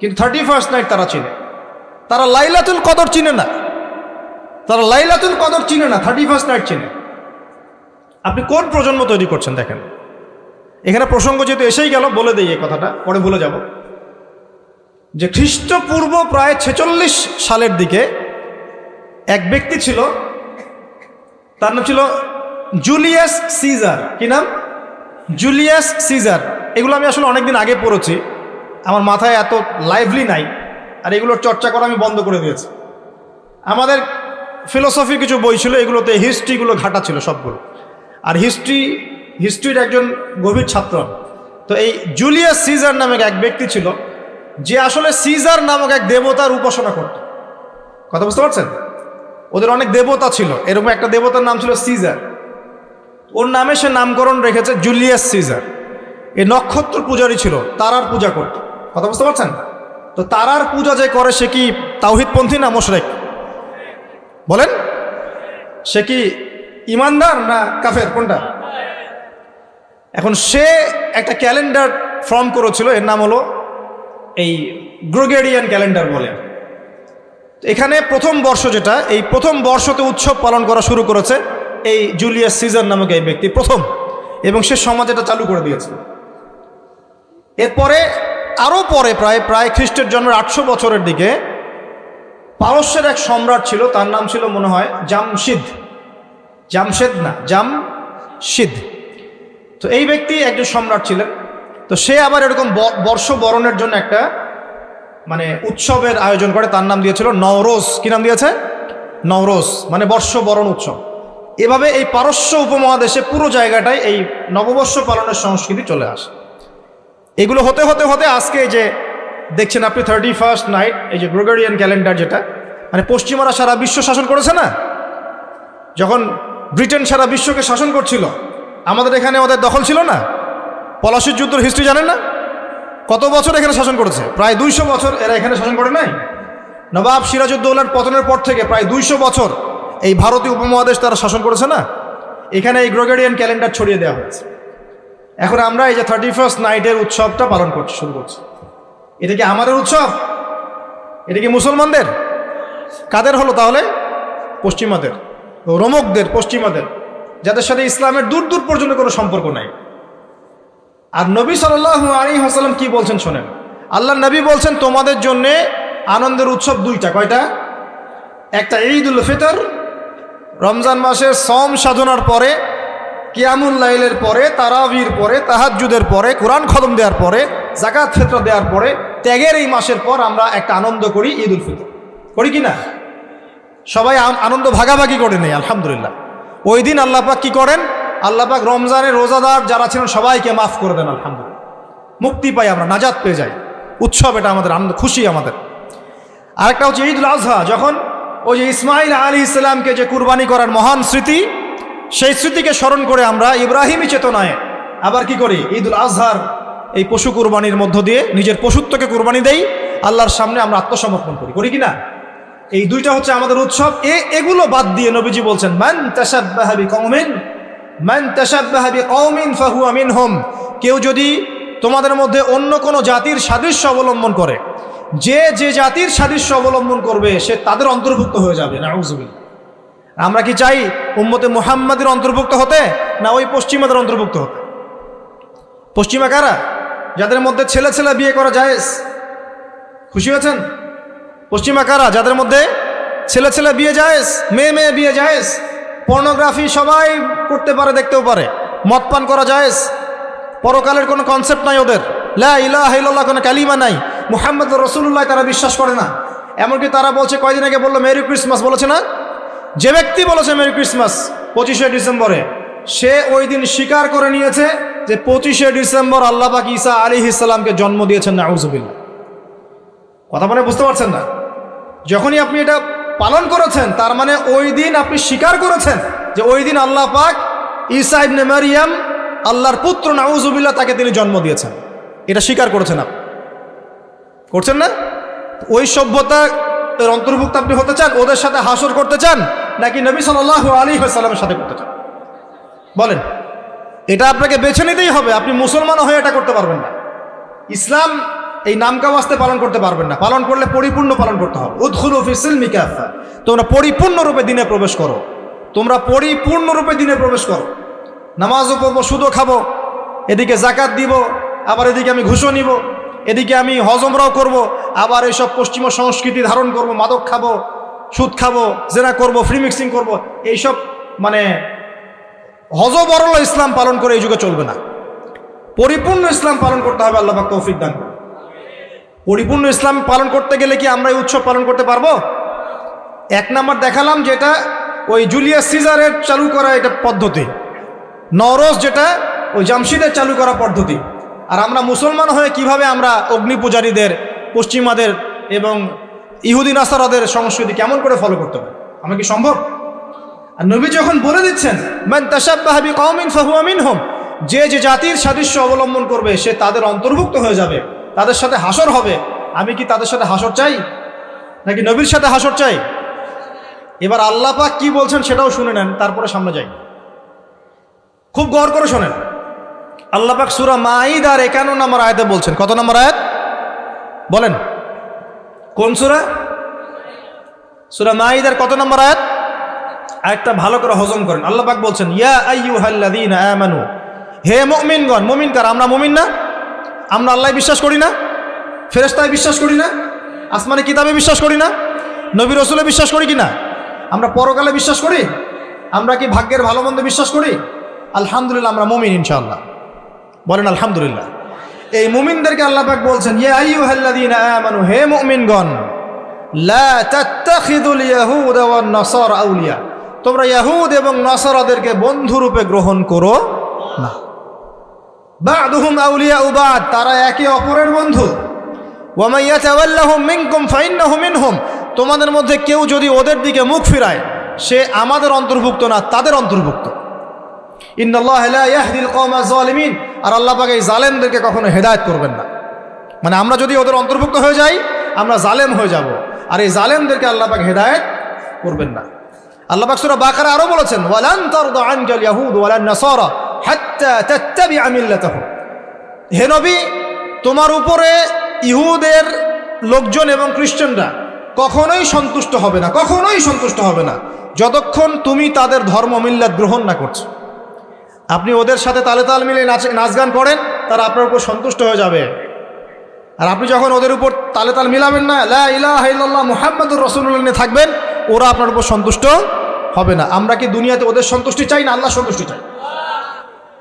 কিন্তু thirty first night তারা চিনে। তারা লাইলাতুল কদর চিনে না। তারা লাইলাতুল কদর চিনে না থার্টি ফার্স্ট নাইট চিনে। আপনি কোন প্রজন্ম তৈরি করছেন দেখেন। এখানে প্রসঙ্গ যেহেতু এসেই গেল, বলে দিই এই কথাটা, পরে ভুলে যাব। যে খ্রিস্টপূর্ব প্রায় ছেচল্লিশ সালের দিকে এক ব্যক্তি ছিল, তার নাম ছিল জুলিয়াস সিজার। কি নাম? Julius Caesar. এগুলো আমি আসলে অনেকদিন আগে পড়েছি। আমার মাথায় এত লাইভলি নাই, আর এগুলোর চর্চা করা আমি বন্ধ করে দিয়েছি। আমাদের ফিলোসফি কিছু বই ছিল, এগুলোতে হিস্ট্রিগুলো ঘাটা ছিল সবগুলো। আর হিস্ট্রি হিস্ট্রির একজন গভীর ছাত্র। তো এই জুলিয়াস সিজার নামে এক ব্যক্তি ছিল, যে আসলে সিজার নামক এক দেবতার উপাসনা করত। কথা বুঝতে পারছেন? ওদের অনেক দেবতা ছিল, এরকম একটা দেবতার নাম ছিল সিজার ওর নামে সে নামকরণ রেখেছে জুলিয়াস সিজার এ নক্ষত্র পূজারই ছিল, তারার পূজা করত। কথা বুঝতে পারছেন? তো তারার পূজা যে করে সে কি তাওহিদপন্থী না মোশরেক? বলেন। সে কি ইমানদার না কাফের? কোনটা? এখন সে একটা ক্যালেন্ডার ফর্ম করেছিল, এর নাম হলো এই গ্রোগেরিয়ান ক্যালেন্ডার বলে। এখানে প্রথম বর্ষ যেটা, এই প্রথম বর্ষতে উৎসব পালন করা শুরু করেছে এই জুলিয়াস সিজার নামক এই ব্যক্তি, প্রথম। এবং সে সমাজ এটা চালু করে দিয়েছে। এরপরে আরও পরে প্রায় প্রায় খ্রিস্টের জন্মের আটশো বছরের দিকে পারস্যের এক সম্রাট ছিল, তার নাম ছিল মনে হয় জামশিদ। জামশেদ না, জামশিদ। তো এই ব্যক্তি একজন সম্রাট ছিলেন। তো সে আবার এরকম ব- বর্ষ বরণের জন্য একটা মানে উৎসবের আয়োজন করে, তার নাম দিয়েছিল নওরোজ। কি নাম দিয়েছে? নওরোজ মানে বর্ষ বরণ উৎসব। এভাবে এই পারস্য উপমহাদেশে পুরো জায়গাটায় এই নববর্ষ পালনের সংস্কৃতি চলে আসে। এগুলো হতে হতে হতে আজকে যে দেখছেন আপনি থার্টি ফার্স্ট নাইট এই যে গ্রেগরিয়ান ক্যালেন্ডার যেটা মানে পশ্চিমারা সারা বিশ্ব শাসন করেছে না? যখন ব্রিটেন সারা বিশ্বকে শাসন করছিল, আমাদের এখানে ওদের দখল ছিল না? পলাশির যুদ্ধের হিস্ট্রি জানেন না? কত বছর এখানে শাসন করেছে? প্রায় দুইশো বছর এরা এখানে শাসন করে নাই? নবাব সিরাজউদ্দৌলার পতনের পর থেকে প্রায় দুইশো বছর এই ভারতীয় উপমহাদেশ তারা শাসন করেছে না? এখানে এই গ্রেগরিয়ান ক্যালেন্ডার ছড়িয়ে দেওয়া হয়েছে। এখন আমরা এই যে থার্টি ফার্স্ট নাইটের উৎসবটা পালন করছি শুরু করছি। এটা কি আমাদের উৎসব? এটা কি মুসলমানদের? কাদের হলো তাহলে? পশ্চিমাদের। রোমকদের, পশ্চিমাদের। যাদের সাথে ইসলামের দূর দূর পর্যন্ত কোনো সম্পর্ক নাই। আর নবী সাল্লাহ আলী হাসালাম কি বলছেন শোনেন। আল্লাহ নবী বলছেন, তোমাদের জন্যে আনন্দের উৎসব দুইটা। কয়টা? একটা ঈদ উল ফিতর, রমজান মাসের সম সাধনার পরে কিয়ামুল লাইলের পরে, তারাবির পরে তাহাজুদের পরে, কোরআন খদম দেওয়ার পরে জাকাত ফেতরা দেওয়ার পরে, ত্যাগের এই মাসের পর আমরা একটা আনন্দ করি ঈদ উল ফিতর। করি কি না? সবাই আনন্দ ভাগাভাগি করে নেই, আলহামদুলিল্লাহ। ওই দিন আল্লাপাক কি করেন? আল্লাপাক রমজানের রোজাদার যারা ছিলেন, সবাইকে মাফ করে দেন, আলহামদুলিল্লাহ। মুক্তি পাই আমরা নাজাত পেয়ে যাই। উৎসব এটা আমাদের, আনন্দ, খুশি আমাদের। আরেকটা হচ্ছে ঈদুল আজহা, যখন ওই যে ইসমাইল আলী ইসলামকে যে কুরবানি করার মহান স্মৃতি সেই স্মৃতিকে স্মরণ করে আমরা ইব্রাহিমী চেতনায় আবার কি করি? ঈদুল আজহার এই পশু কুরবানির মধ্য দিয়ে নিজের পশুত্বকে কুরবানি দেই, আল্লাহর সামনে আমরা আত্মসমর্পণ করি। করি কি না? এই দুইটা হচ্ছে আমাদের উৎসব। এ, এগুলো বাদ দিয়ে নবীজি বলছেন, মান তাসাব্বাহাবি কওমিন মান তাসাব্বাহাবি ফাহু আমিন হোম কেউ যদি তোমাদের মধ্যে অন্য কোনো জাতির সাদৃশ্য অবলম্বন করে, যে যে জাতির সাদৃশ্য অবলম্বন করবে, সে তাদের অন্তর্ভুক্ত হয়ে যাবে। নাউজুবিল্লাহ। আমরা কি চাই উম্মতে মুহাম্মাদের অন্তর্ভুক্ত হতে, না ওই পশ্চিমাদের অন্তর্ভুক্ত হতে? পশ্চিমা কারা? যাদের মধ্যে ছেলে ছেলে বিয়ে করা যায় খুশি হয়েছেন পশ্চিমা কারা? যাদের মধ্যে ছেলে ছেলে বিয়ে যায় মেয়ে মেয়ে বিয়ে যায় পর্নোগ্রাফি সবাই করতে পারে, দেখতেও পারে। মদ পান করা যায় পরকালের কোনো কনসেপ্ট নাই ওদের। লা ইলাহা কোনো কালিমা নাই। মুহাম্মদ রসুল্লাহ তারা বিশ্বাস করে না। এমনকি তারা বলছে, কয়দিন আগে বলল, মেরি ক্রিসমাস বলেছে না? যে ব্যক্তি বলেছে মেরি ক্রিসমাস পঁচিশে ডিসেম্বরে, সে ওই দিন স্বীকার করে নিয়েছে যে পঁচিশে ডিসেম্বর আল্লাহ পাক ঈসা আলী ইসলামকে জন্ম দিয়েছেন, নাউজুবিল্লাহ। কথা মানে বুঝতে পারছেন না? যখনই আপনি এটা পালন করেছেন, তার মানে ওই দিন আপনি স্বীকার করেছেন যে ওই দিন আল্লাহ পাক ঈসা ইবনে মারিয়াম আল্লাহর পুত্র, নাউজুবিল্লাহ, তাকে তিনি জন্ম দিয়েছেন। এটা স্বীকার করেছেন আপনি। করছেন না? ওই সভ্যতা অন্তর্ভুক্ত আপনি হতে চান, ওদের সাথে হাসর করতে চান নাকি নবী সাল্লাহ আলী সাল্লামের সাথে করতে চান? বলেন, এটা আপনাকে বেছে নিতেই হবে, আপনি মুসলমান হয়ে এটা করতে পারবেন না। ইসলাম এই নামকা ওয়াস্তে পালন করতে পারবেন না, পালন করলে পরিপূর্ণ পালন করতে হবে। উদ্খুল মিকাফা তোমরা পরিপূর্ণরূপে দিনে প্রবেশ করো। তোমরা পরিপূর্ণরূপে দিনে প্রবেশ করো। নামাজও পড়ব, সুদও খাব, এদিকে জাকাত দিব, আবার এদিকে আমি ঘুষও নিব, এদিকে আমি হজমরাও করব, আবার এইসব পশ্চিমা সংস্কৃতি ধারণ করব, মাদক খাব সুদ খাব, জেনা করব ফ্রি মিক্সিং করব, এইসব মানে হজবরল ইসলাম পালন করে এই যুগে চলবে না। পরিপূর্ণ ইসলাম পালন করতে হবে, আল্লাহ তৌফিক দান পরিপূর্ণ ইসলাম পালন করতে গেলে কি আমরা এই উৎসব পালন করতে পারব? এক নাম্বার দেখালাম যেটা, ওই জুলিয়াস সিজারের চালু করা এটা পদ্ধতি। নরস যেটা, ওই জামশিদের চালু করা পদ্ধতি। আর আমরা মুসলমান হয়ে কীভাবে আমরা অগ্নি পূজারীদের পশ্চিমাদের এবং ইহুদি নাসারাদের সংস্কৃতি কেমন করে ফলো করতে হবে? আমার কি সম্ভব? আর নবী যখন বলে দিচ্ছেন, মান তাশাব্বাহা বিকওমিন ফাহুয়া মিনহুম যে যে জাতির সাদৃশ্য অবলম্বন করবে, সে তাদের অন্তর্ভুক্ত হয়ে যাবে, তাদের সাথে হাসর হবে। আমি কি তাদের সাথে হাসর চাই? নাকি নবীর সাথে হাসর চাই? এবার আল্লাহ পাক কি বলছেন সেটাও শুনে নেন, তারপরে সামনে যাই। খুব গড় করে শোনেন। আল্লাহ পাক সুরা মাইদ আর একান্ন নম্বর আয়াতে বলছেন। কত নম্বর আয়াত? বলেন। কোন সুরা? সুরা মাইদ আর কত নম্বর আয়াত? আয়াতটা ভালো করে হজম করেন। আল্লাহ পাক বলছেন, ইয়া আইয়ুহাল্লাযীনা আমানু। হে মুমিনগণ, মুমিন কার? আমরা মুমিন না? আমরা আল্লাহ বিশ্বাস করি না? ফেরেশতায় বিশ্বাস করি না? আসমানি কিতাবে বিশ্বাস করি না? নবী রসুলে বিশ্বাস করি কি না আমরা পরকালে বিশ্বাস করি? আমরা কি ভাগ্যের ভালো মন্দ বিশ্বাস করি? আলহামদুলিল্লাহ, আমরা মুমিন ইনশাআল্লাহ। বলেন আলহামদুলিল্লাহ। এই মুমিনদেরকে আল্লাহ পাক বলছেন, ইয়া আইয়ুহাল্লাযীনা আমানু, হে মুমিনগণ, লা তাত্তাখিদুল ইয়াহুদ ওয়ান নাসারা আউলিয়া। তোমরা ইয়াহুদ এবং নাসারাদেরকে বন্ধুরূপে গ্রহণ করো না। বা'দুহুম আউলিয়া উবাদ তারা একে অপরের বন্ধু। ওয়া মান ইয়াতাওয়াল্লাহুম মিনকুম ফাইন্নাহু মিনহুম, তোমাদের মধ্যে কেউ যদি ওদের দিকে মুখ ফিরায়, সে আমাদের অন্তর্ভুক্ত না, তাদের অন্তর্ভুক্ত। ইন্নাল্লাহ লা ইয়াহদিল কওমা যালিমিন আর আল্লাহ পাক এই জালেমদেরকে কখনো হেদায়েত করবেন না। মানে আমরা যদি ওদের অন্তর্ভুক্ত হয়ে যাই, আমরা জালেম হয়ে যাব। আর এই জালেমদেরকে আল্লাহ পাক হেদায়েত করবেন না। আল্লাহ পাক সূরা বাকারা আরও বলেছেন, ওয়ালান তারদা আনকাল ইয়াহুদ ওয়ালান নাসারা হাত্তা তাত্তাবিআ হে নবী, তোমার উপরে ইহুদের লোকজন এবং খ্রিস্টানরা কখনোই সন্তুষ্ট হবে না, কখনোই সন্তুষ্ট হবে না। যতক্ষণ তুমি তাদের ধর্ম মিল্লাত গ্রহণ না করছ। আপনি ওদের সাথে তালে তাল মিলে নাচ নাচ গান করেন, তারা আপনার উপর সন্তুষ্ট হয়ে যাবে। আর আপনি যখন ওদের উপর তালে তাল মিলাবেন না, লা ইলাহা ইল্লাল্লাহ মুহাম্মাদুর রাসূলুল্লাহ নিয়ে থাকবেন, ওরা আপনার উপর সন্তুষ্ট হবে না। আমরা কি দুনিয়াতে ওদের সন্তুষ্টি চাই না আল্লাহর সন্তুষ্টি চাই?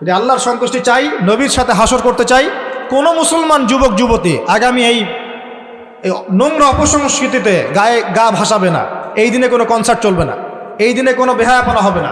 যদি আল্লাহর সন্তুষ্টি চাই, নবীর সাথে হাসর করতে চাই, কোনো মুসলমান যুবক, যুবতী আগামী এই নোংরা অপসংস্কৃতিতে গায়ে গা ভাসাবে না। এই দিনে কোনো কনসার্ট চলবে না। এই দিনে কোনো বেহায়াপনা হবে না।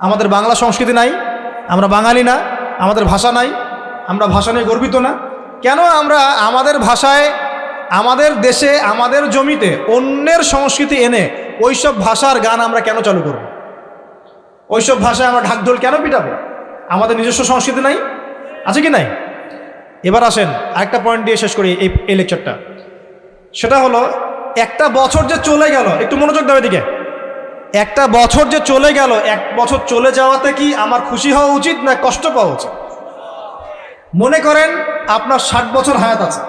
আমাদের বাংলা সংস্কৃতি নাই, আমরা বাঙালি না, আমাদের ভাষা নাই, আমরা ভাষা নিয়ে গর্বিত না। কেন আমরা আমাদের ভাষায়, আমাদের দেশে, আমাদের জমিতে অন্যের সংস্কৃতি এনে ওইসব ভাষার গান আমরা কেন চালু করব? ওইসব ভাষায় আমরা ঢাকঢোল কেন পিটাবো? আমাদের নিজস্ব সংস্কৃতি নাই? আছে কি নাই? এবার আসেন, আরেকটা পয়েন্ট দিয়ে শেষ করি এই লেকচারটা সেটা হলো, একটা বছর যে চলে গেল, একটু মনোযোগ দেবে দিকে একটা বছর যে চলে গেল, এক বছর চলে যাওয়াতে কি আমার খুশি হওয়া উচিত না কষ্ট পাওয়া উচিত? মনে করেন আপনার ষাট বছর হায়াত আছে,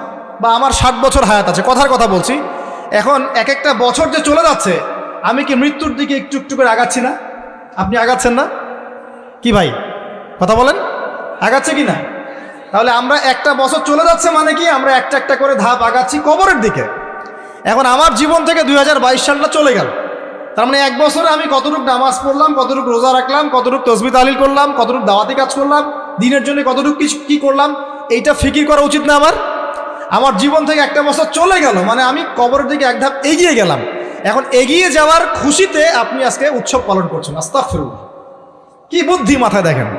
বা আমার ষাট বছর হায়াত আছে, কথার কথা বলছি। এখন এক একটা বছর যে চলে যাচ্ছে, আমি কি মৃত্যুর দিকে একটু একটু করে আগাচ্ছি না? আপনি আগাচ্ছেন না? কি ভাই? কথা বলেন? আগাচ্ছে কি না? তাহলে আমরা একটা বছর চলে যাচ্ছে মানে কি আমরা একটা একটা করে ধাপ আগাচ্ছি কবরের দিকে। এখন আমার জীবন থেকে দু হাজার বাইশ সালটা চলে গেল। তার মানে এক বছরে আমি কতটুকু নামাজ পড়লাম, কতটুকু রোজা রাখলাম, কতটুকু তসবি তালিল করলাম, কতটুকু দাওয়াতি কাজ করলাম, দিনের জন্য কতটুকু কী করলাম, এইটা ফিকির করা উচিত না আমার? আমার জীবন থেকে একটা বছর চলে গেল মানে আমি কবরের দিকে এক ধাপ এগিয়ে গেলাম। এখন এগিয়ে যাওয়ার খুশিতে আপনি আজকে উৎসব পালন করছেন আস্তাফিরুল্লাহ কি বুদ্ধি মাথায় দেখেন।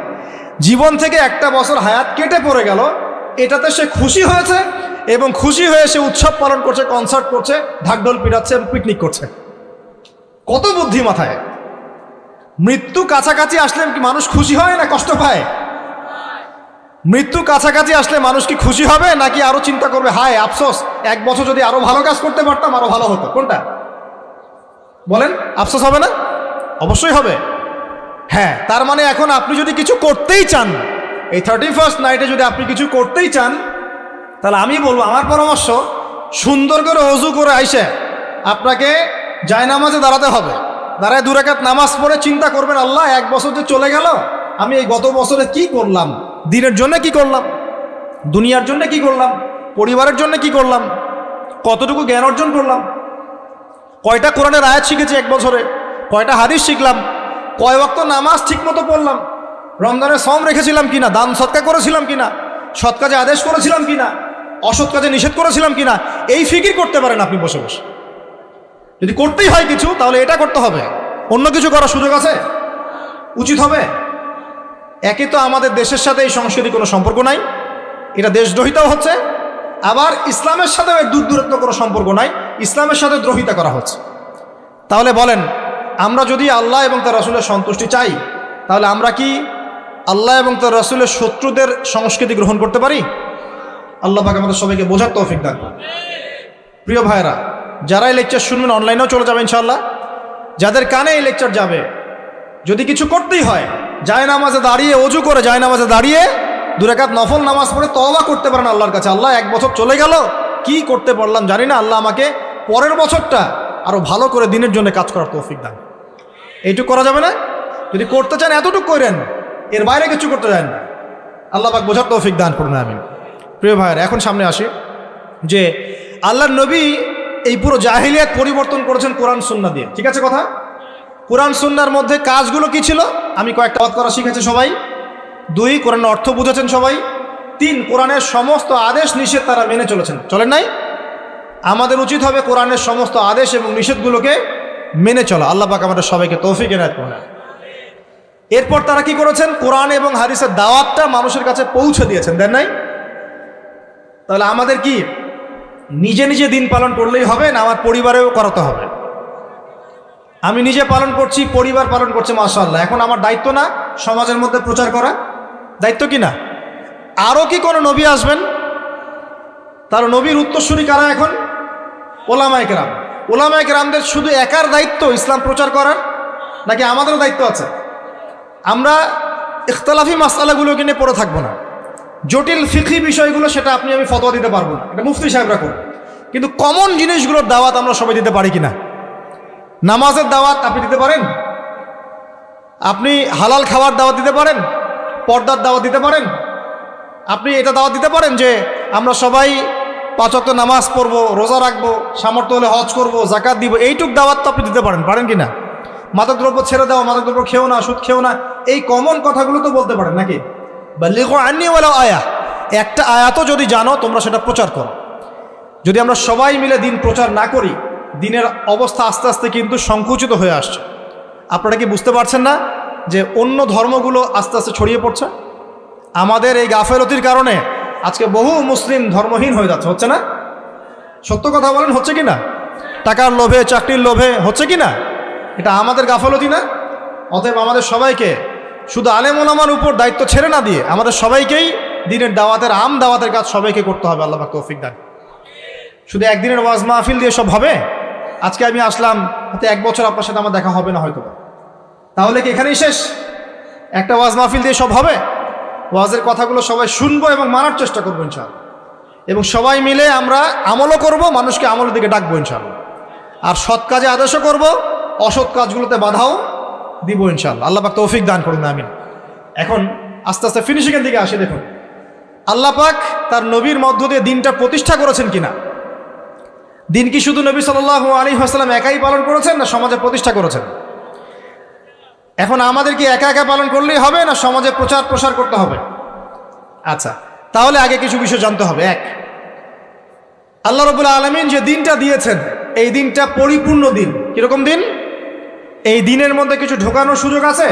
জীবন থেকে একটা বছর হায়াত কেটে পড়ে গেল, এটাতে সে খুশি হয়েছে এবং খুশি হয়ে সে উৎসব পালন করছে কনসার্ট করছে, ঢাকঢোল পিটাচ্ছে এবং পিকনিক করছে। কত বুদ্ধি মাথায়? মৃত্যু কাছাকাছি আসলে কি মানুষ খুশি হয় না কষ্ট পায়? মৃত্যু কাছাকাছি আসলে মানুষ কি খুশি হবে নাকি আরও চিন্তা করবে, হায়, আফসোস, এক বছর যদি আরও ভালো কাজ করতে পারতাম, আরও ভালো হতো। কোনটা? বলেন, আফসোস হবে না? অবশ্যই হবে। হ্যাঁ তার মানে এখন আপনি যদি কিছু করতেই চান, এই থার্টি ফার্স্ট নাইটে যদি আপনি কিছু করতেই চান, তাহলে আমি বলব, আমার পরামর্শ, সুন্দর করে অজু করে আইসে, আপনাকে জায়নামাজে দাঁড়াতে হবে। দাঁড়ায় দুরাকাত নামাজ পড়ে চিন্তা করবেন, আল্লাহ, এক বছর যে চলে গেল, আমি এই গত বছরে কি করলাম? দিনের জন্য কি করলাম? দুনিয়ার জন্য কি করলাম? পরিবারের জন্য কি করলাম? কতটুকু জ্ঞান অর্জন করলাম? কয়টা কোরআনের আয়াত শিখেছি এক বছরে? কয়টা হাদিস শিখলাম? কয় ওয়াক্ত নামাজ ঠিকমতো পড়লাম? রমজানের সম রেখেছিলাম কিনা? দান সৎকা করেছিলাম কিনা? সৎ কাজে আদেশ করেছিলাম কিনা? অসৎ কাজে নিষেধ করেছিলাম কিনা? এই ফিকির করতে পারেন আপনি বসে বসে। যদি করতেই হয় কিছু, তাহলে এটা করতে হবে। অন্য কিছু করার সুযোগ আছে? উচিত হবে। একে তো আমাদের দেশের সাথে এই সংস্কৃতি কোনো সম্পর্ক নাই, এটা দেশদ্রোহিতাও হচ্ছে, আবার ইসলামের সাথেও এর দূর দূরত্ব কোনো সম্পর্ক নাই, ইসলামের সাথে দ্রোহিতা করা হচ্ছে। তাহলে বলেন, আমরা যদি আল্লাহ এবং তার রসুলের সন্তুষ্টি চাই, তাহলে আমরা কি আল্লাহ এবং তার রসুলের শত্রুদের সংস্কৃতি গ্রহণ করতে পারি? আল্লাহ পাক আমাদের সবাইকে বোঝার তৌফিক দান প্রিয় ভাইরা যারা এই লেকচার শুনবেন অনলাইনেও চলে যাবে ইনশাল্লাহ যাদের কানে এই লেকচার যাবে, যদি কিছু করতেই হয় যায় নামাজে দাঁড়িয়ে, অজু করে যায় নামাজে দাঁড়িয়ে দুরাকাত নফল নামাজ পড়ে তওবা করতে পারেন আল্লাহর কাছে। আল্লাহ এক বছর চলে গেল, কি করতে পারলাম জানি না। আল্লাহ আমাকে পরের বছরটা আরও ভালো করে দিনের জন্য কাজ করার তৌফিক দান। এইটুকু করা যাবে না? যদি করতে চান এতটুকু করেন, এর বাইরে কিছু করতে চান আল্লাহ পাক বোঝার তৌফিক দান করুন আমি প্রিয় ভাইয়ের, এখন সামনে আসি যে আল্লাহর নবী এই পুরো জাহিলিয়াত পরিবর্তন করেছেন কোরআন সুন্না দিয়ে। ঠিক আছে কথা? কোরআন সুন্নার মধ্যে কাজগুলো কি ছিল? আমি কয়েকটা পথ করা শিখেছি সবাই। দুই, কোরআনের অর্থ বুঝেছেন সবাই। তিন, কোরআনের সমস্ত আদেশ নিষেধ তারা মেনে চলেছেন। চলেন নাই? আমাদের উচিত হবে কোরআনের সমস্ত আদেশ এবং নিষেধগুলোকে মেনে চলা। আল্লাহ পাক আমাদের সবাইকে তৌফিক এনায়ত করেন। এরপর তারা কি করেছেন? কোরআন এবং হাদিসের দাওয়াতটা মানুষের কাছে পৌঁছে দিয়েছেন। দেন নাই? তাহলে আমাদের কি নিজে নিজে দিন পালন করলেই হবে, না আমার পরিবারেও করাতে হবে। আমি নিজে পালন করছি, পরিবার পালন করছে মাশাল্লাহ এখন আমার দায়িত্ব না, সমাজের মধ্যে প্রচার করা। দায়িত্ব কি না? আরও কি কোনো নবী আসবেন? তার নবীর উত্তরসূরি কারা এখন? ওলামায় কেরাম। ওলামায় কেরামদের শুধু একার দায়িত্ব ইসলাম প্রচার করার, নাকি আমাদেরও দায়িত্ব আছে? আমরা ইখতলাফি মাসালাগুলোকে নিয়ে পড়ে থাকব না। জটিল ফিখি বিষয়গুলো সেটা আপনি, আমি ফতোয়া দিতে পারব না। এটা মুফতি সাহেবরা করুন। কিন্তু কমন জিনিসগুলোর দাওয়াত আমরা সবাই দিতে পারি কিনা? নামাজের দাওয়াত আপনি দিতে পারেন? আপনি হালাল খাবার দাওয়াত দিতে পারেন? পর্দার দাওয়াত দিতে পারেন? আপনি এটা দাওয়াত দিতে পারেন যে, আমরা সবাই পাঁচক নামাজ পড়ব, রোজা রাখব, সামর্থ্য হলে হজ করব জাকাত দিব, এইটুক দাওয়াত তো আপনি দিতে পারেন। পারেন কি না মাদকদ্রব্য ছেড়ে দাও, মাদকদ্রব্য খেও না, সুদ খেও না। এই কমন কথাগুলো তো বলতে পারেন নাকি? বা লেখো আননি বলো আয়া। একটা আয়াতও যদি জানো, তোমরা সেটা প্রচার করো। যদি আমরা সবাই মিলে দিন প্রচার না করি, দিনের অবস্থা আস্তে আস্তে কিন্তু সংকুচিত হয়ে আসছে। আপনারা কি বুঝতে পারছেন না যে অন্য ধর্মগুলো আস্তে আস্তে ছড়িয়ে পড়ছে? আমাদের এই গাফেলতির কারণে আজকে বহু মুসলিম ধর্মহীন হয়ে যাচ্ছে, হচ্ছে না? সত্য কথা বলেন, হচ্ছে কি না টাকার লোভে, চাকরির লোভে, হচ্ছে কি না এটা আমাদের গাফলতি না? অতএব আমাদের সবাইকে শুধু আলেম ওলামার উপর দায়িত্ব ছেড়ে না দিয়ে আমাদের সবাইকেই দিনের দাওয়াতের আম দাওয়াতের কাজ সবাইকে করতে হবে, আল্লাহ তৌফিক দান। শুধু একদিনের ওয়াজ মাহফিল দিয়ে সব হবে? আজকে আমি আসলাম হয়তো এক বছর আপনার সাথে আমার দেখা হবে না হয়তো তাহলে কি এখানেই শেষ? একটা ওয়াজ মাহফিল দিয়ে সব হবে? ওয়াজের কথাগুলো সবাই শুনব এবং মানার চেষ্টা করব ইনশাআল্লাহ। এবং সবাই মিলে আমরা আমলও করব, মানুষকে আমলের দিকে ডাকবো ইনশাআল্লাহ। আর সৎ কাজে আদেশও করব, অসৎ কাজগুলোতে বাধাও দিব ইনশাআল্লাহ। আল্লাহ পাক তৌফিক দান করুন, আমিন। এখন আস্তে আস্তে ফিনিশিংয়ের দিকে আসে, দেখুন। আল্লাহ পাক তার নবীর মধ্য দিয়ে দিনটা প্রতিষ্ঠা করেছেন কিনা? দিন কি শুধু নবী সাল্লাহ আলী হাসলাম একাই পালন করেছেন, না সমাজে প্রতিষ্ঠা করেছেন? এখন আমাদের কি একা একা পালন করলেই হবে, না সমাজে প্রচার প্রসার করতে হবে? আচ্ছা তাহলে আগে কিছু বিষয় জানতে হবে। এক, আল্লাহ রবুল্লা আলমিন যে দিনটা দিয়েছেন, এই দিনটা পরিপূর্ণ দিন। কীরকম দিন? এই দিনের মধ্যে কিছু ঢোকানোর সুযোগ আছে?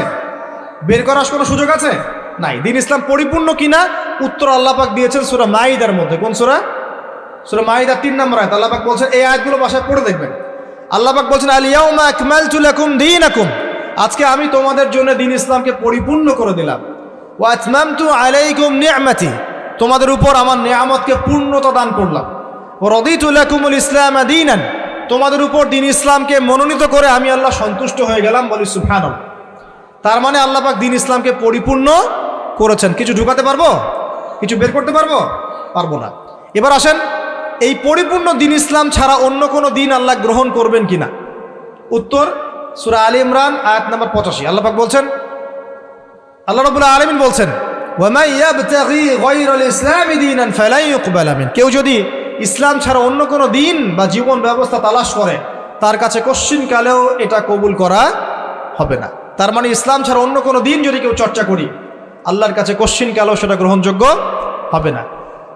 বের করার কোনো সুযোগ আছে? নাই। দিন ইসলাম পরিপূর্ণ কিনা? উত্তর আল্লাপাক দিয়েছেন সুরা মাইদার মধ্যে। কোন সুরা? সুরা মাইদার তিন নম্বর আয়াত। আল্লাপাক বলছেন, এই আয়াতগুলো বাসায় পড়ে দেখবেন। আল্লাপাক বলছেন আলিয়াউমা লাকুম দীনাকুম। আজকে আমি তোমাদের জন্য দিন ইসলামকে পরিপূর্ণ করে দিলাম। ওয়া আতমামতু আলাইকুম নি'মাতি তোমাদের উপর আমার নিয়ামতকে পূর্ণতা দান করলাম। ও রদিতু লাকুমুল ইসলাম দীনান। তোমাদের উপর দিন ইসলামকে মনোনীত করে আমি আল্লাহ সন্তুষ্ট হয়ে গেলাম, বলি সুবহানাল্লাহ। তার মানে আল্লাহ পাক দিন ইসলামকে পরিপূর্ণ করেছেন। কিছু ঢুকাতে পারব? কিছু বের করতে পারব? পারব না। এবার আসেন, এই পরিপূর্ণ দিন ইসলাম ছাড়া অন্য কোনো দিন আল্লাহ গ্রহণ করবেন কিনা? উত্তর সুরা আলী ইমরান, আয়াত নাম্বার পঁচাশি। আল্লাহ পাক বলছেন, আল্লাহ রবুল্লাহ আলমিন বলছেন কেউ যদি ইসলাম ছাড়া অন্য কোনো দিন বা জীবন ব্যবস্থা তালাশ করে, তার কাছে কালেও এটা কবুল করা হবে না। তার মানে ইসলাম ছাড়া অন্য কোনো দিন যদি কেউ চর্চা করি, আল্লাহর কাছে কালেও সেটা গ্রহণযোগ্য হবে না।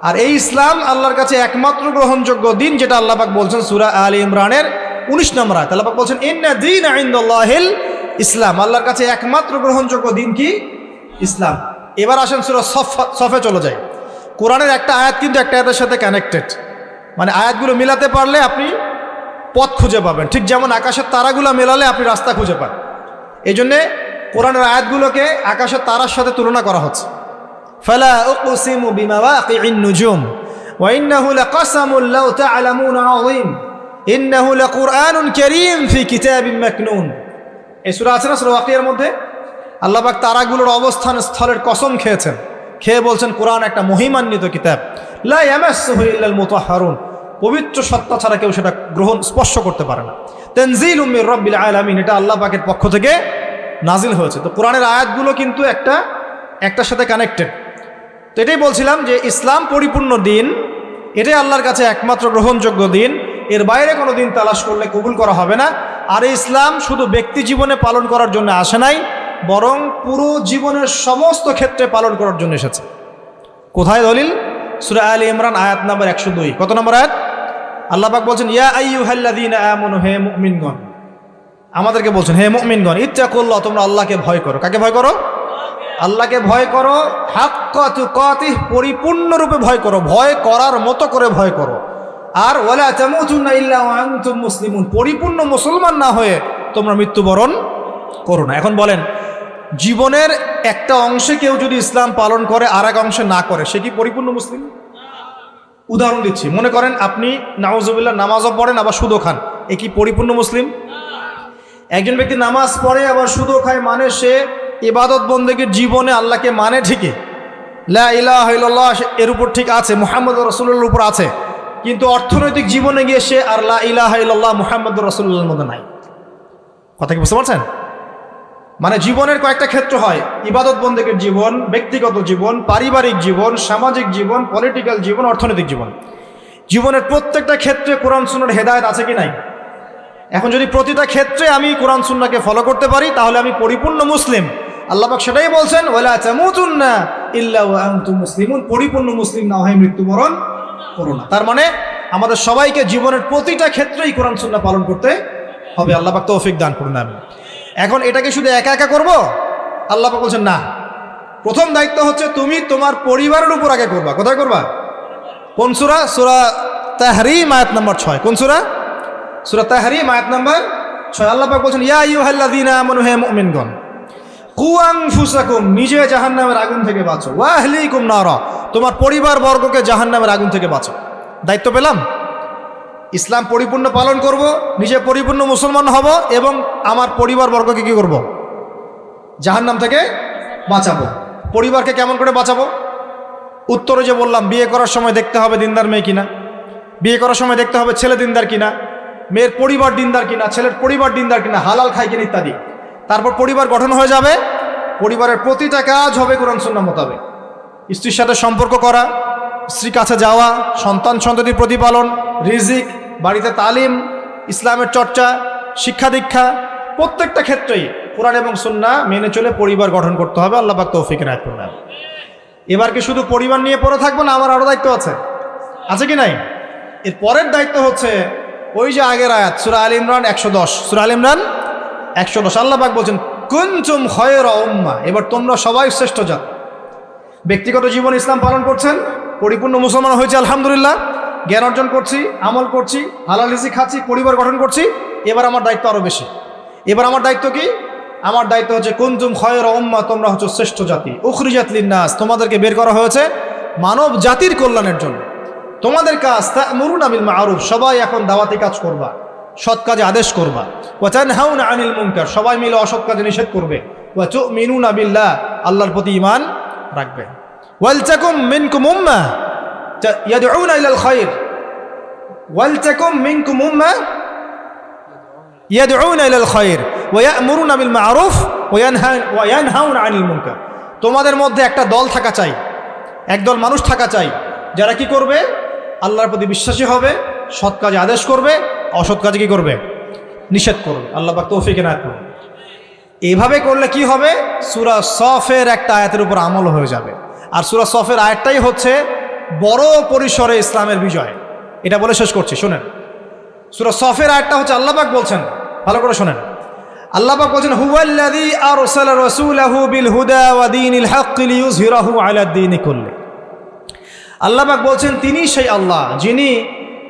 আর এই ইসলাম আল্লাহর কাছে একমাত্র গ্রহণযোগ্য দিন যেটা আল্লাপাক বলছেন সুরা আলী ইমরানের উনিশ নম্বর আল্লাপাক বলছেন, ইন্না দিন আইন্দাল্লাহিল ইসলাম। আল্লাহর কাছে একমাত্র গ্রহণযোগ্য দিন কি? ইসলাম। এবার আসেন সুরা সফ- সফে চলে যায় কোরআনের একটা আয়াত কিন্তু একটা আয়াতের সাথে কানেক্টেড মানে আয়াতগুলো মিলাতে পারলে আপনি পথ খুঁজে পাবেন। ঠিক যেমন আকাশের তারাগুলো মেলালে আপনি রাস্তা খুঁজে পান। এই জন্যে কোরআনের আয়াতগুলোকে আকাশের তারার সাথে তুলনা করা হচ্ছে। ফালা নুজুম আছে না মধ্যে? আল্লাহ পাক তারাগুলোর অবস্থান স্থলের কসম খেয়েছেন। খেয়ে বলছেন, কোরআন একটা মহিমান্বিত কিতাব। লা ইয়ামাসসুহু ইল্লাল মুতাহহারুন পবিত্র সত্তা ছাড়া কেউ সেটা গ্রহণ, স্পর্শ করতে পারে না। তেনজিল উম্মির রব্বিল আলামিন, এটা আল্লাহ পাকের পক্ষ থেকে নাজিল হয়েছে। তো কোরআনের আয়াতগুলো কিন্তু একটা, একটার সাথে কানেক্টেড তো এটাই বলছিলাম যে ইসলাম পরিপূর্ণ দিন, এটাই আল্লাহর কাছে একমাত্র গ্রহণযোগ্য দিন। এর বাইরে কোনো দিন তালাশ করলে কবুল করা হবে না। আর ইসলাম শুধু ব্যক্তি জীবনে পালন করার জন্য আসে নাই, বরং পুরো জীবনের সমস্ত ক্ষেত্রে পালন করার জন্য এসেছে। কোথায় দলিল? সুরা আলী ইমরান, আয়াত নাম্বার একশো দুই। কত নম্বর আয়াত? আল্লাহ পাক বলছেন হে আমাদেরকে বলছেন, হে মুমিনগণ, ইত্তাকুল্লাহ, তোমরা আল্লাহকে ভয় করো। কাকে ভয় করো? আল্লাহকে ভয় করো, হাক্কা তুকাতিহ, পরিপূর্ণরূপে ভয় করো, ভয় করার মতো করে ভয় করো। আর আনতুম মুসলিমুন, পরিপূর্ণ মুসলমান না হয়ে তোমরা মৃত্যুবরণ করো না। এখন বলেন জীবনের একটা অংশে কেউ যদি ইসলাম পালন করে আর এক অংশে না করে, সে কি পরিপূর্ণ মুসলিম? উদাহরণ দিচ্ছি, মনে করেন আপনি নামাজুবিল্লাহ নামাজও পড়েন, আবার সুদও খান, এ কি পরিপূর্ণ মুসলিম? একজন ব্যক্তি নামাজ পড়ে, আবার সুদও খায় মানে সে ইবাদত বন্দেগীর জীবনে আল্লাহকে মানে ঠিকই। লা এর উপর ঠিক আছে, মোহাম্মদ রসুল্লার উপর আছে, কিন্তু অর্থনৈতিক জীবনে গিয়ে সে আর লা ইলাহা মুহাম্মদ রসুল্লার মধ্যে নাই। কথা কি বুঝতে পারছেন? মানে জীবনের কয়েকটা ক্ষেত্র হয়। ইবাদত বন্দেকের জীবন, ব্যক্তিগত জীবন, পারিবারিক জীবন, সামাজিক জীবন পলিটিক্যাল জীবন, অর্থনৈতিক জীবন। জীবনের প্রত্যেকটা ক্ষেত্রে কোরআন সুন্নার হেদায়ত আছে কি নাই? এখন যদি প্রতিটা ক্ষেত্রে আমি কোরআন সুন্নাকে ফলো করতে পারি, তাহলে আমি পরিপূর্ণ মুসলিম। আল্লাহবাক সেটাই বলছেন মুসলিমুন। পরিপূর্ণ মুসলিম না হয় মৃত্যুবরণ করো না। তার মানে আমাদের সবাইকে জীবনের প্রতিটা ক্ষেত্রেই কোরআন সুন্না পালন করতে হবে। আল্লাহবাক তৌফিক দান করুন আমি এখন এটাকে শুধু একা একা করব? আল্লাহ বলছেন, না। প্রথম দায়িত্ব হচ্ছে তুমি তোমার পরিবারের উপর আগে করবা। কোথায় করবা? কোন সুরা? সুরা তাহরিম, আয়াত নাম্বার ছয়। কোন সুরা? সুরা তাহরিম, আয়াত নাম্বার ছয়। আল্লাহ পাক বলছেন, ইয়া ইউহাল্লাযীনা আমানু, হে মুমিনগণ, কু আনফুসাকুম, নিজে জাহান্নামের আগুন থেকে বাঁচো। ওয়া আহলিকুম নারা, তোমার পরিবার বর্গকে জাহান্নামের আগুন থেকে বাঁচো দায়িত্ব পেলাম? ইসলাম পরিপূর্ণ পালন করব, নিজে পরিপূর্ণ মুসলমান হব এবং আমার পরিবারবর্গকে কী করব? জাহান্নাম থেকে বাঁচাবো। পরিবারকে কেমন করে বাঁচাবো? উত্তরে যে বললাম, বিয়ে করার সময় দেখতে হবে দিনদার মেয়ে কিনা, বিয়ে করার সময় দেখতে হবে ছেলে দিনদার কিনা, মেয়ের পরিবার দিনদার কিনা, ছেলের পরিবার দিনদার কিনা, হালাল খাই কিনা ইত্যাদি। তারপর পরিবার গঠন হয়ে যাবে, পরিবারের প্রতিটা কাজ হবে কোরআন সুন্না মোতাবেক। স্ত্রীর সাথে সম্পর্ক করা, স্ত্রীর কাছে যাওয়া সন্তান সন্ততির প্রতিপালন, রিজিক বাড়িতে তালিম, ইসলামের চর্চা, শিক্ষা দীক্ষা, প্রত্যেকটা ক্ষেত্রেই কোরআন এবং সুন্না মেনে চলে পরিবার গঠন করতে হবে। আল্লাহ পাক তৌফিক রায় করলেন এবার কি শুধু পরিবার নিয়ে পড়ে থাকব না, আমার আরও দায়িত্ব আছে? আছে কি নাই? এর পরের দায়িত্ব হচ্ছে ওই যে আগের আয়াত, সুরা আল ইমরান একশো দশ। সুরা আল ইমরান একশো দশ। আল্লাহ পাক বলছেন কুঞ্চুম খয়ের উম্মা। এবার তোমরা সবাই শ্রেষ্ঠ জাত। ব্যক্তিগত জীবন ইসলাম পালন করছেন, পরিপূর্ণ মুসলমান হয়েছে, আলহামদুলিল্লাহ। জ্ঞান অর্জন করছি, আমল করছি, হালাল খাচ্ছি, পরিবার গঠন করছি, এবার আমার দায়িত্ব আরও বেশি। এবার আমার দায়িত্ব কি? আমার দায়িত্ব হচ্ছে কুঞ্জুম খয়ের উম্মা, তোমরা হচ্ছে শ্রেষ্ঠ জাতি। উখরিজাত লিন্নাস, তোমাদেরকে বের করা হয়েছে মানব জাতির কল্যাণের জন্য। তোমাদের কাজ তা মরুন আবিল মারুফ, সবাই এখন দাওয়াতি কাজ করবা, সৎ কাজে আদেশ করবা। ওয়াচান হাউন আনিল মুনকার, সবাই মিলে অসৎ কাজে নিষেধ করবে। ওয়াচু মিনুন আবিল্লাহ আল্লাহর প্রতি ইমান রাখবে। ওয়ালচাকুম মিনকুম উম্মা উম্মা ইয়াদউনা ইলাল খায়র ওয়া ইয়া'মুরুনা বিল মা'রুফ ওয়া ইয়ানহা- ওয়া ইয়ানহাউনা আনিল মুনকার। তোমাদের মধ্যে একটা দল থাকা চাই, একদল মানুষ থাকা চাই, যারা কি করবে? আল্লাহর প্রতি বিশ্বাসী হবে, সৎ কাজে আদেশ করবে, অসৎ কাজে কি করবে? নিষেধ করবে। আল্লাহ পাক তৌফিক এনায়ত করবে এভাবে করলে কি হবে? সুরা সফের একটা আয়াতের উপর আমল হয়ে যাবে। আর সুরা সফের আয়াতটাই হচ্ছে বড় পরিসরে ইসলামের বিজয়। এটা বলে শেষ করছি, শোনেন। সুরা সফের আয়াতটা হচ্ছে আল্লাপাক বলছেন, ভালো করে শোনেন। আল্লাপাক বলছেন, হুয়াল্লাযী আরসালা রাসূলাহু বিল হুদা ওয়া দীনিল হাক্কি লিইয়ুযহিরাহু আলা কুল্লি। আল্লাপাক বলছেন, তিনি সেই আল্লাহ যিনি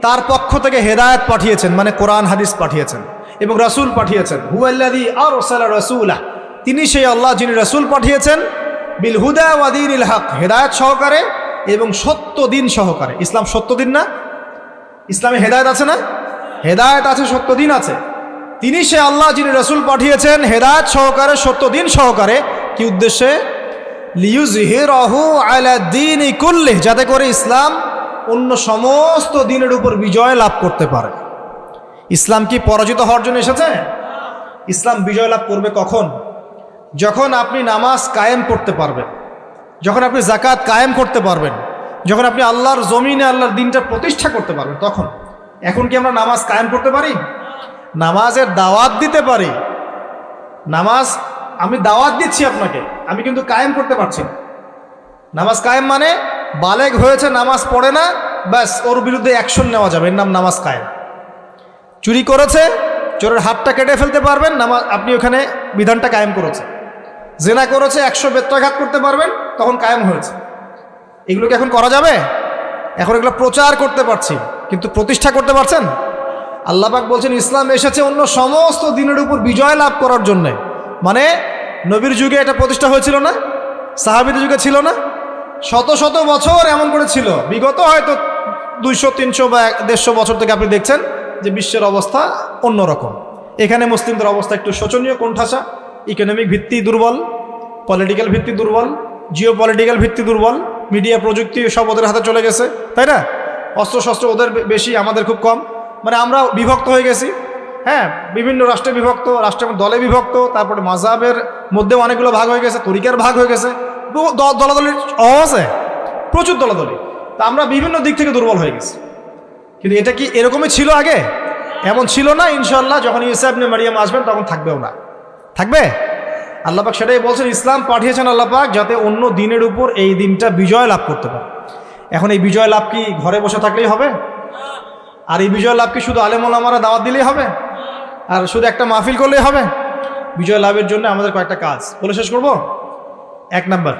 তার পক্ষ থেকে হেদায়েত পাঠিয়েছেন মানে কোরআন, হাদিস পাঠিয়েছেন এবং রাসূল পাঠিয়েছেন। হুয়াল্লাযী আরসালা রাসূলাহ, তিনি সেই আল্লাহ যিনি রাসূল পাঠিয়েছেন বিল হুদা ওয়া দীনিল হক হেদায়েত সহকারে এবং সত্য দিন সহকারে। ইসলাম সত্য দিন না? ইসলামে হেদায়েত আছে না? হেদায়েত আছে, সত্য দিন আছে। তিনি সে আল্লাহ, যিনি রসুল পাঠিয়েছেন, হেদায়েত সহকারে, সত্য দিন সহকারে, কি উদ্দেশ্যে? কুল্লিহ, যাতে করে ইসলাম অন্য সমস্ত দিনের উপর বিজয় লাভ করতে পারে। ইসলাম কি পরাজিত হওয়ার জন্য এসেছে? ইসলাম বিজয় লাভ করবে কখন? যখন আপনি নামাজ কায়েম করতে পারবেন। যখন আপনি জাকাত কায়েম করতে পারবেন, যখন আপনি আল্লাহর জমিনে, আল্লাহর দিনটা প্রতিষ্ঠা করতে পারবেন, তখন। এখন কি আমরা নামাজ কায়েম করতে পারি? নামাজের দাওয়াত দিতে পারি। নামাজ, আমি দাওয়াত দিচ্ছি আপনাকে, আমি কিন্তু কায়েম করতে পারছি না। নামাজ কায়েম মানে বালেগ হয়েছে, নামাজ পড়ে না, ব্যাস, ওর বিরুদ্ধে অ্যাকশন নেওয়া যাবে, এর নাম নামাজ কায়েম। চুরি করেছে, চোরের হাতটা কেটে ফেলতে পারবেন, নামাজ, আপনি ওখানে বিধানটা কায়েম করেছে জেনা করেছে একশো বেত্রাঘাত করতে পারবেন, তখন কায়েম হয়েছে। এগুলো কি এখন করা যাবে? এখন এগুলো প্রচার করতে পারছি, কিন্তু প্রতিষ্ঠা করতে পারছেন? আল্লাপাক বলছেন, ইসলাম এসেছে অন্য সমস্ত দিনের উপর বিজয় লাভ করার জন্যে। মানে নবীর যুগে এটা প্রতিষ্ঠা হয়েছিল না? সাহাবিদের যুগে ছিল না? শত শত বছর এমন করে ছিল। বিগত হয়তো দুইশো, তিনশো বা দেড়শো বছর থেকে আপনি দেখছেন যে বিশ্বের অবস্থা অন্যরকম। এখানে মুসলিমদের অবস্থা একটু শোচনীয়, কোণঠাসা। ইকোনমিক ভিত্তি দুর্বল পলিটিক্যাল ভিত্তি দুর্বল জিও পলিটিক্যাল ভিত্তি দুর্বল মিডিয়া প্রযুক্তি সব ওদের হাতে চলে গেছে, তাই না? অস্ত্র শস্ত্র ওদের বেশি, আমাদের খুব কম। মানে আমরা বিভক্ত হয়ে গেছি। হ্যাঁ বিভিন্ন রাষ্ট্রে বিভক্ত, রাষ্ট্রের দলে বিভক্ত, তারপরে মাজাবের মধ্যে অনেকগুলো ভাগ হয়ে গেছে, তরিকার ভাগ হয়ে গেছে। দলাদলির অভাব আছে? প্রচুর দলাদলি। তা আমরা বিভিন্ন দিক থেকে দুর্বল হয়ে গেছি। কিন্তু এটা কি এরকমই ছিল আগে? এমন ছিল না ইনশাল্লাহ যখন ইসাবনে মারিয়াম আসবেন, তখন থাকবেও না। থাকবে? আল্লাপাক সেটাই বলছেন, ইসলাম পাঠিয়েছেন আল্লাপাক যাতে অন্য দিনের উপর এই দিনটা বিজয় লাভ করতে পারে। এখন এই বিজয় লাভ কি ঘরে বসে থাকলেই হবে? আর এই বিজয় লাভ কি শুধু আলেমুল আমারা দাওয়াত দিলেই হবে? আর শুধু একটা মাহফিল করলেই হবে? বিজয় লাভের জন্য আমাদের কয়েকটা কাজ। বলে শেষ করব? এক নাম্বার,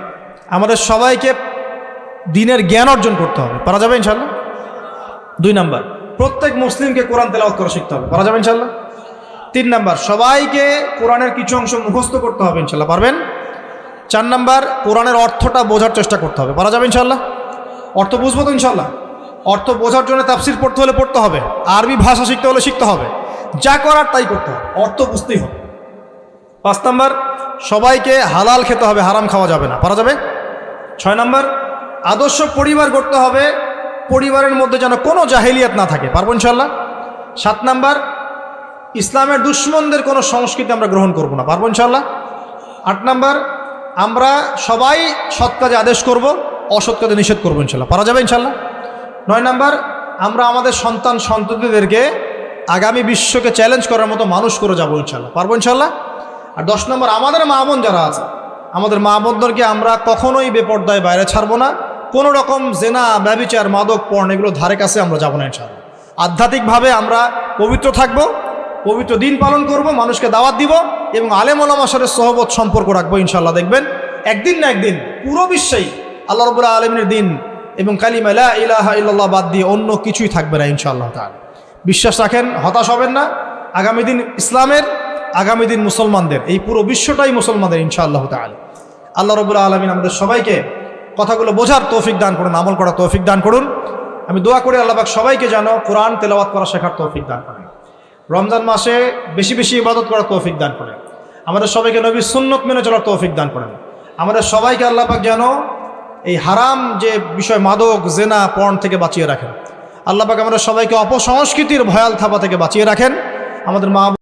আমাদের সবাইকে দিনের জ্ঞান অর্জন করতে হবে। পারা যাবে ইনশাল্লাহ? দুই নাম্বার, প্রত্যেক মুসলিমকে কোরআন তেলাওয়াত করা শিখতে হবে। পারা যাবে ইনশাল্লাহ? তিন নাম্বার, সবাইকে কোরআনের কিছু অংশ মুখস্থ করতে হবে ইনশাল্লাহ, পারবেন? চার নাম্বার, কোরআনের অর্থটা বোঝার চেষ্টা করতে হবে, পারা যাবে ইনশাল্লাহ? অর্থ বুঝব তো ইনশাল্লাহ? অর্থ বোঝার জন্য তাফসির পড়তে হলে পড়তে হবে, আরবি ভাষা শিখতে হলে শিখতে হবে, যা করার তাই করতে হবে, অর্থ বুঝতেই হবে। পাঁচ নাম্বার, সবাইকে হালাল খেতে হবে, হারাম খাওয়া যাবে না, পারা যাবে? ছয় নাম্বার, আদর্শ পরিবার গড়তে হবে, পরিবারের মধ্যে যেন কোনো জাহেলিয়াত না থাকে, পারব ইনশাল্লাহ? সাত নাম্বার ইসলামের দুশ্মনদের কোনো সংস্কৃতি আমরা গ্রহণ করব না। পারব ইনশাল্লাহ আট নাম্বার, আমরা সবাই সৎ কাজে আদেশ করব, অসৎ কাজে নিষেধ করব ইনশাল্লাহ পারা যাবে ইনশাল্লাহ নয় নাম্বার, আমরা আমাদের সন্তান সন্ততিদেরকে আগামী বিশ্বকে চ্যালেঞ্জ করার মতো মানুষ করে যাব ইনশাল্লাহ পারব ইনশাল্লাহ আর দশ নম্বর, আমাদের মা বোন যারা আছে, আমাদের মা বোনদেরকে আমরা কখনোই বেপর্দায় বাইরে ছাড়বো না। কোনো রকম জেনা, ব্যবিচার, মাদক পর্ন এগুলো ধারে কাছে আমরা যাব না ইনশাল্লাহ আধ্যাত্মিকভাবে আমরা পবিত্র থাকব পবিত্র দিন পালন করব, মানুষকে দাওয়াত দিব এবং আলেম সাথে সহবত সম্পর্ক রাখব ইনশাল্লাহ দেখবেন? একদিন না একদিন, পুরো বিশ্বেই আল্লাহ রবুল্লাহ আলমিনের দিন এবং কালিমা ইলাহা ইল্লাল্লাহ বাদ দিয়ে অন্য কিছুই থাকবে না ইনশাআল্লাহ তাআলা। বিশ্বাস রাখেন, হতাশ হবেন না। আগামী দিন ইসলামের, আগামী দিন মুসলমানদের, এই পুরো বিশ্বটাই মুসলমানদের ইনশাআল্লাহ তাআলা। আল্লাহ রবুল্লাহ আলমিন আমাদের সবাইকে কথাগুলো বোঝার তৌফিক দান করুন, আমল করার তৌফিক দান করুন। আমি দোয়া করি আল্লাহবাক সবাইকে যেন কোরআন তেলাওয়াত করা শেখার তৌফিক দান করেন। রমজান মাসে বেশি বেশি ইবাদত করার তৌফিক দান করেন। আমাদের সবাইকে নবীর সুন্নত মেনে চলার তৌফিক দান করেন। আমাদের সবাইকে আল্লাপাক যেন এই হারাম যে বিষয় মাদক, জেনা, পণ থেকে বাঁচিয়ে রাখেন। আল্লাপাক আমাদের সবাইকে অপসংস্কৃতির ভয়াল থাপা থেকে বাঁচিয়ে রাখেন। আমাদের মা